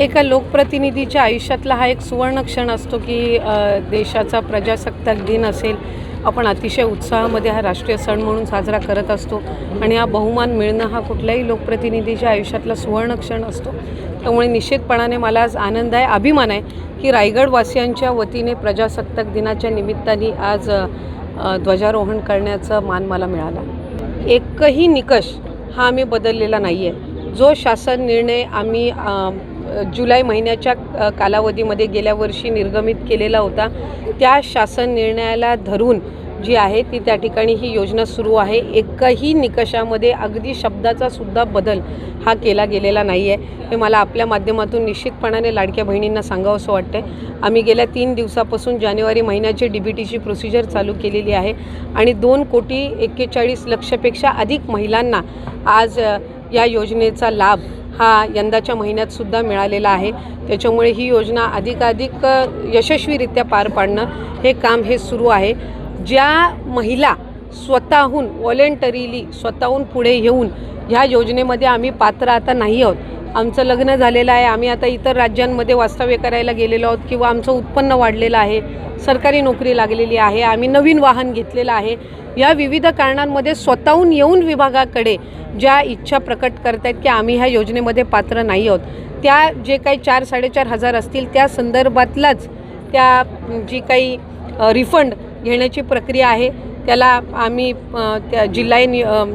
एका लोकप्रतिनिधीच्या आयुष्यातला हा एक सुवर्ण क्षण असतो की देशाचा प्रजासत्ताक दिन असेल आपण अतिशय उत्साहामध्ये हा राष्ट्रीय सण म्हणून साजरा करत असतो आणि हा बहुमान मिळणं हा कुठल्याही लोकप्रतिनिधीच्या आयुष्यातला सुवर्ण क्षण असतो. त्यामुळे निश्चितपणाने मला आज आनंद आहे अभिमान आहे की रायगडवासियांच्या वतीने प्रजासत्ताक दिनाच्या निमित्ताने आज ध्वजारोहण करण्याचा मान मला मिळाला. एकही निकष हा आम्ही बदललेला नाही आहे जो शासन निर्णय आम्ही जुलै महिन्याच्या कालावधीमध्ये गेल्या वर्षी निर्गमित केलेला होता. त्या शासन निर्णयाला धरून जी आहे ती त्या ठिकाणी ही योजना सुरू आहे. एकही निकषामध्ये अगदी शब्दाचा सुद्धा बदल हा केला गेलेला नाही आहे हे मला आपल्या माध्यमातून निश्चितपणाने लाडक्या बहिणींना सांगावंसं वाटतं आम्ही गेल्या तीन दिवसापासून जानेवारी महिन्याची डी बी टीची प्रोसिजर चालू केलेली आहे आणि दोन कोटी एक्केचाळीस लक्षपेक्षा अधिक महिलांना आज या योजनेचा लाभ हा यंदाच्या महिन्यात सुद्धा मिळालेला आहे. त्याच्यामुळे ही योजना अधिकाधिक यशस्वीरित्या पार पाडणं हे काम हे सुरू आहे. ज्या महिला स्वतःहून व्हॉलेंटरीली स्वतःहून पुढे येऊन ह्या योजनेमध्ये आम्ही पात्र आता नाही आहोत. आमचं लग्न झालेलं आहे. आम्ही आता इतर राज्यांमध्ये वास्तव्य करायला गेलेलो आहोत किंवा आमचं उत्पन्न वाढलेलं आहे. सरकारी नोकरी लागलेली आहे. आम्ही नवीन वाहन घेतलेलं आहे. या विविध कारणांमध्ये स्वतःहून येऊन विभागाकडे ज्या इच्छा प्रकट करतायत की आम्ही ह्या योजनेमध्ये पात्र नाही आहोत त्या जे काही चार साडेचार हजार असतील त्या संदर्भातलाच त्या जी काही रिफंड घेण्याची प्रक्रिया आहे. त्याला आम्ही त्या जिल्हा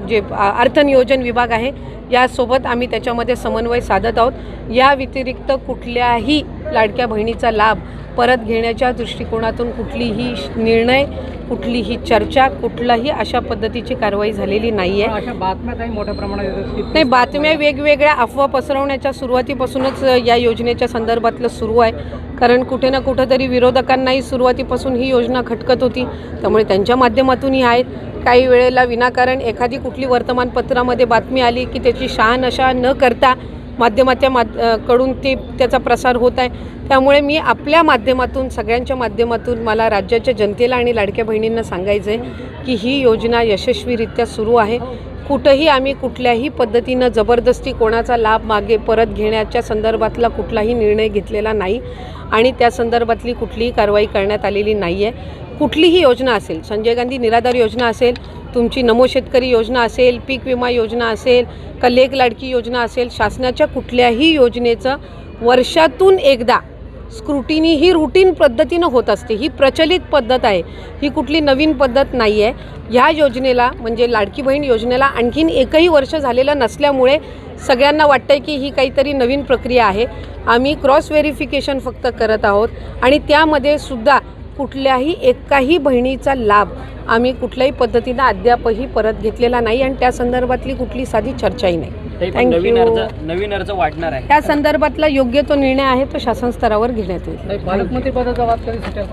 जे अर्थनियोजन विभाग आहे यासोबत आम्ही त्याच्यामध्ये समन्वय साधत आहोत. या व्यतिरिक्त कुठल्याही लाडक्या बहिणीचा लाभ परत घेण्याच्या दृष्टिकोनातून कुठलीही निर्णय कुठलीही चर्चा कुठलाही अशा पद्धतीची कारवाई झालेली नाही आहे अशा बातम्या काही मोठ्या प्रमाणात येतात नाही बातम्या वेगवेगळ्या अफवा पसरवण्याच्या सुरुवातीपासूनच या योजनेच्या संदर्भातलं सुरू आहे. कारण कुठे ना कुठंतरी विरोधकांनाही सुरुवातीपासून ही योजना खटकत होती. त्यामुळे त्यांच्या माध्यमातूनही आहेत. काही वेळेला विनाकारण एखादी कुठली वर्तमानपत्रामध्ये बातमी आली की त्याची शहानशा न करता माध्यमाच्या माधकडून ते त्याचा प्रसार होत आहे. त्यामुळे मी आपल्या माध्यमातून सगळ्यांच्या माध्यमातून मला राज्याच्या जनतेला आणि लाडक्या बहिणींना सांगायचं आहे की ही योजना यशस्वीरित्या सुरू आहे. कुठंही आम्ही कुठल्याही पद्धतीनं जबरदस्ती कोणाचा लाभ मागे परत घेण्याच्या संदर्भातला कुठलाही निर्णय घेतलेला नाही आणि त्या संदर्भातली कुठलीही कारवाई करण्यात आलेली नाही आहे कुठलीही योजना असेल संजय गांधी निराधार योजना असेल तुमची नमो शेतकरी योजना असेल पीक विमा योजना असेल का लाडकी योजना असेल शासनाच्या कुठल्याही योजनेचं वर्षातून एकदा स्क्रुटिनी ही रुटीन पद्धतीनं होत असते. ही प्रचलित पद्धत आहे. ही कुठली नवीन पद्धत नाही आहे ह्या योजनेला म्हणजे लाडकी बहीण योजनेला आणखीन एकही वर्ष झालेलं नसल्यामुळे सगळ्यांना वाटतंय की ही काहीतरी नवीन प्रक्रिया आहे. आम्ही क्रॉस व्हेरिफिकेशन फक्त करत आहोत. आणि त्यामध्ये सुद्धा कुठल्याही एकाही बहिणीचा लाभ आम्ही कुठल्याही पद्धतीनं अद्यापही परत घेतलेला नाही आणि त्या संदर्भातली कुठली साधी चर्चाही नाही. नवीन थँक्यू अर्ज नवीन अर्ज वाढणार आहे. त्या संदर्भातला योग्य तो निर्णय आहे तो शासन स्तरावर घेण्यात येईल. नाही, पालकमंत्री पदाचा वाद कधी सुटेल?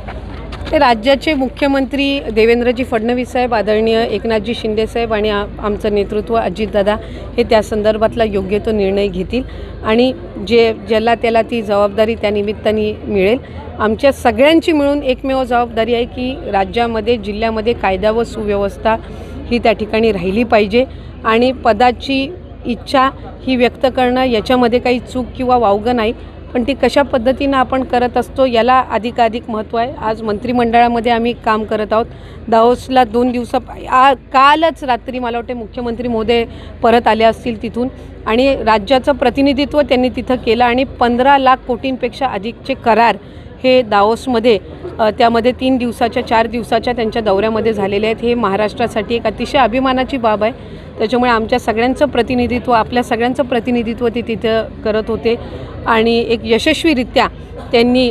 राज्याचे मुख्यमंत्री देवेंद्रजी फडणवीस साहेब आदरणीय एकनाथजी शिंदे साहेब आणि आमचं नेतृत्व अजितदादा हे त्या संदर्भातला योग्य तो निर्णय घेतील. आणि जे ज्याला त्याला ती जबाबदारी त्या निमित्ताने मिळेल. आमच्या सगळ्यांची मिळून एकमेव जबाबदारी आहे की राज्यामध्ये जिल्ह्यामध्ये कायदा व सुव्यवस्था ही त्या ठिकाणी राहिली पाहिजे. आणि पदाची इच्छा ही व्यक्त करणं याच्यामध्ये काही चूक किंवा वावगं नाही. पण ती कशा पद्धतीनं आपण करत असतो याला अधिकाधिक महत्त्व आहे. आज मंत्रिमंडळामध्ये आम्ही काम करत आहोत. दाओसला दोन दिवसा आ कालच रात्री मला वाटते मुख्यमंत्री महोदय परत आले असतील तिथून. आणि राज्याचं प्रतिनिधित्व त्यांनी तिथं केलं आणि पंधरा लाख कोटींपेक्षा अधिकचे करार हे दाओसमध्ये त्यामध्ये तीन दिवसाच्या चार दिवसाच्या त्यांच्या दौऱ्यामध्ये झालेले आहेत. हे महाराष्ट्रासाठी एक अतिशय अभिमानाची बाब आहे. त्याच्यामुळे आमच्या सगळ्यांचं प्रतिनिधित्व आपल्या सगळ्यांचं प्रतिनिधित्व ते तिथं करत होते. आणि एक यशस्वीरित्या त्यांनी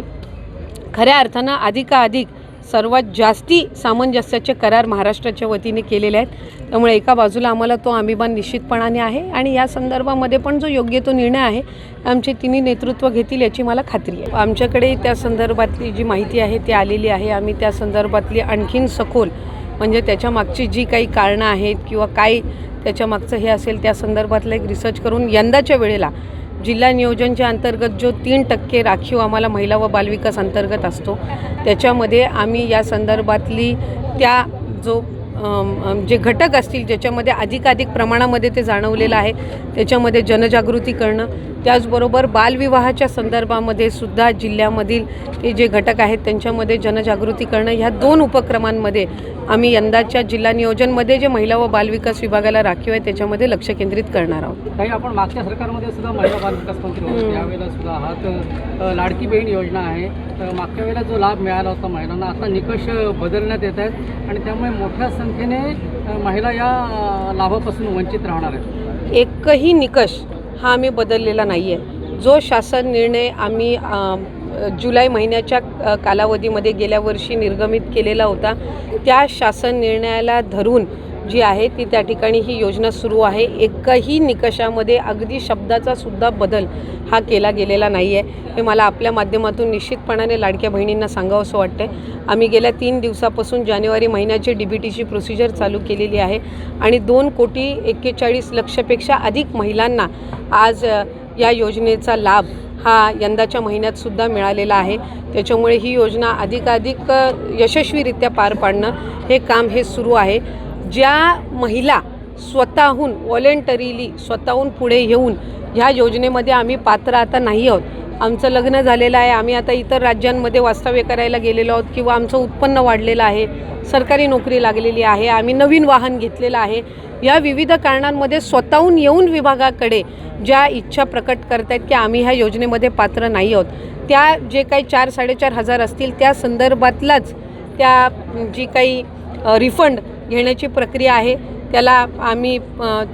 खऱ्या अर्थानं अधिकाधिक सर्वात जास्ती सामंजस्याचे करार महाराष्ट्राच्या वतीने केलेले आहेत. त्यामुळे एका बाजूला आम्हाला तो अभिमान निश्चितपणाने आहे आणि या संदर्भामध्ये पण जो योग्य तो निर्णय आहे आमचे तिन्ही नेतृत्व घेतील याची मला खात्री आहे. आमच्याकडे त्या संदर्भातली जी माहिती आहे ती आलेली आहे. आम्ही त्या संदर्भातली आणखीन सखोल म्हणजे त्याच्या मागची जी काही कारणं आहेत किंवा काय त्याच्या मागचं हे असेल त्या संदर्भातलं एक रिसर्च करून यंदाच्या वेळेला जिल्हा नियोजनच्या अंतर्गत जो तीन टक्के राखीव आम्हाला महिला व बालविकास अंतर्गत असतो त्याच्यामध्ये आम्ही या संदर्भातली त्या जो जे घटक असतील ज्याच्यामध्ये अधिकाधिक प्रमाणामध्ये ते जाणवलेलं आहे त्याच्यामध्ये जनजागृती करणं त्याचबरोबर बालविवाहाच्या संदर्भामध्ये सुद्धा जिल्ह्यामधील ते जे घटक आहेत त्यांच्यामध्ये जनजागृती करणं ह्या दोन उपक्रमांमध्ये आम्ही यंदाच्या जिल्हा नियोजनमध्ये जे महिला व बालविकास विभागाला राखीव आहे त्याच्यामध्ये लक्ष केंद्रित करणार आहोत. काही आपण मागच्या सरकारमध्ये सुद्धा महिला बाल विकास मंत्री. त्यावेळेला सुद्धा हा अ, लाडकी बहीण योजना आहे. तर मागच्या वेळेला जो लाभ मिळाला होता महिलांना आता निकष बदलण्यात येत आहेत आणि त्यामुळे मोठ्या संख्येने महिला या लाभापासून वंचित राहणार आहेत. एकही निकष हा आम्ही बदललेला नाही आहे जो शासन निर्णय आम्ही जुलै महिन्याच्या कालावधीमध्ये गेल्या वर्षी निर्गमित केलेला होता त्या शासन निर्णयाला धरून जी आहे ती त्या ठिकाणी ही योजना सुरू आहे. एकही निकषामध्ये अगदी शब्दाचा सुद्धा बदल हा केला गेलेला नाही आहे हे मला आपल्या माध्यमातून निश्चितपणाने लाडक्या बहिणींना सांगावंसं वाटतं आहे आम्ही गेल्या तीन दिवसापासून जानेवारी महिन्याची डी बी टीची प्रोसिजर चालू केलेली आहे आणि दोन कोटी एक्केचाळीस लक्षपेक्षा अधिक महिलांना आज या योजनेचा लाभ हा यंदाच्या महिन्यातसुद्धा मिळालेला आहे. त्याच्यामुळे ही योजना अधिकाधिक यशस्वीरित्या पार पाडणं हे काम हे सुरू आहे. ज्या महिला स्वतःहून व्हॉलेंटरीली स्वतःहून पुढे येऊन ह्या योजनेमध्ये आम्ही पात्र आता नाही आहोत. आमचं लग्न झालेलं आहे. आम्ही आता इतर राज्यांमध्ये वास्तव्य करायला गेलेलो आहोत किंवा आमचं उत्पन्न वाढलेलं आहे. सरकारी नोकरी लागलेली आहे. आम्ही नवीन वाहन घेतलेलं आहे. या विविध कारणांमध्ये स्वतःहून येऊन विभागाकडे ज्या इच्छा प्रकट करतायत की आम्ही ह्या योजनेमध्ये पात्र नाही आहोत. त्या जे काही चार साडेचार हजार असतील त्या संदर्भातलाच त्या जी काही रिफंड घेण्याची प्रक्रिया आहे. त्याला आम्ही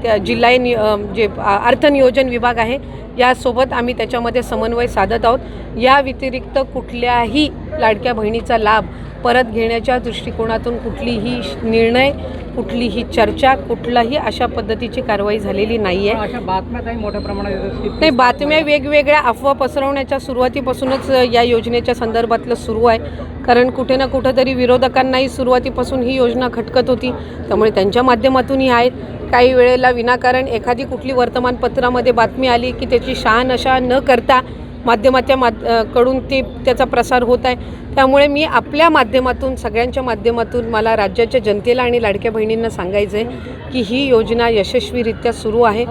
त्या जिल्हा नि जे अर्थनियोजन विभाग आहे यासोबत आम्ही त्याच्यामध्ये समन्वय साधत आहोत. या व्यतिरिक्त कुठल्याही लाडक्या बहिणीचा लाभ परत घेण्याच्या दृष्टिकोनातून कुठलीही निर्णय कुठलीही चर्चा कुठलाही अशा पद्धतीची कारवाई झालेली नाही आहे अशा बातम्या काही मोठ्या प्रमाणात नाही बातम्या वेगवेगळ्या अफवा पसरवण्याच्या सुरुवातीपासूनच या योजनेच्या संदर्भातलं सुरू आहे. कारण कुठे ना कुठंतरी विरोधकांनाही सुरुवातीपासून ही योजना खटकत होती. त्यामुळे त्यांच्या माध्यमातूनही आहेत. काही वेळेला विनाकारण एखादी कुठली वर्तमानपत्रामध्ये बातमी आली की त्याची शहानशा न करता माध्यमाच्या माधकडून ते त्याचा प्रसार होत आहे. त्यामुळे मी आपल्या माध्यमातून सगळ्यांच्या माध्यमातून मला राज्याच्या जनतेला आणि लाडक्या बहिणींना सांगायचं आहे की ही योजना यशस्वीरित्या सुरू आहे.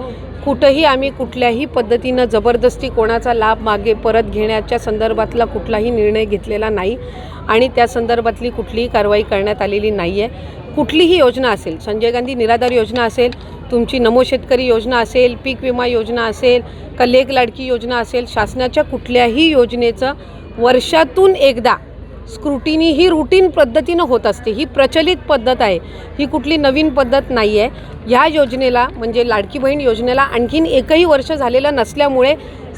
कुठंही आम्ही कुठल्याही पद्धतीनं जबरदस्ती कोणाचा लाभ मागे परत घेण्याच्या संदर्भातला कुठलाही निर्णय घेतलेला नाही आणि त्या संदर्भातली कुठलीही कारवाई करण्यात आलेली नाही आहे कुठलीही योजना असेल संजय गांधी निराधार योजना असेल तुमची नमो शेतकरी योजना असेल पीक विमा योजना असेल का लेख लाडकी योजना असेल शासनाच्या कुठल्याही योजनेचं वर्षातून एकदा स्क्रुटिनी ही रुटीन पद्धतीनं होत असते. ही प्रचलित पद्धत आहे. ही कुठली नवीन पद्धत नाही आहे ह्या योजनेला म्हणजे लाडकी बहीण योजनेला आणखीन एकही वर्ष झालेलं नसल्यामुळे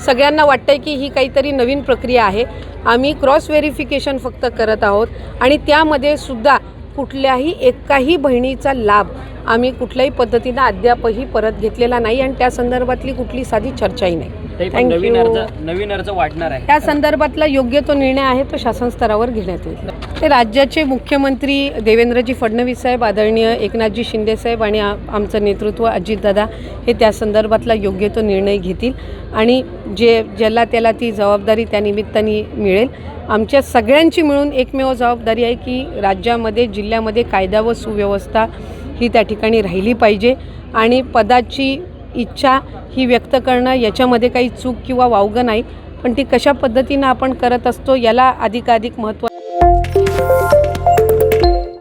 सगळ्यांना वाटतं आहे की ही काहीतरी नवीन प्रक्रिया आहे. आम्ही क्रॉस व्हेरिफिकेशन फक्त करत आहोत. आणि त्यामध्ये सुद्धा कुठल्याही एकाही बहिणीचा लाभ आम्ही कुठल्याही पद्धतीनं अद्यापही परत घेतलेला नाही आणि त्या संदर्भातली कुठली साधी चर्चाही नाही. पण Thank नवीन you. अर्ज नवीन अर्ज वाढणार आहे. त्या संदर्भातला योग्य तो निर्णय आहे तो शासन स्तरावर घेण्यात येईल. ते राज्याचे मुख्यमंत्री देवेंद्रजी फडणवीस साहेब आदरणीय एकनाथजी शिंदे साहेब आणि आ- आमचं नेतृत्व अजितदादा हे त्या संदर्भातला योग्य तो निर्णय घेतील. आणि जे ज्याला त्याला ती जबाबदारी त्या निमित्ताने मिळेल. आमच्या सगळ्यांची मिळून एकमेव जबाबदारी आहे की राज्यामध्ये जिल्ह्यामध्ये कायदा व सुव्यवस्था ही त्या ठिकाणी राहिली पाहिजे. आणि पदाची इच्छा ही व्यक्त करणं याच्यामध्ये काही चूक किंवा वावगं नाही. पण ती कशा पद्धतीनं आपण करत असतो याला अधिकाधिक महत्त्व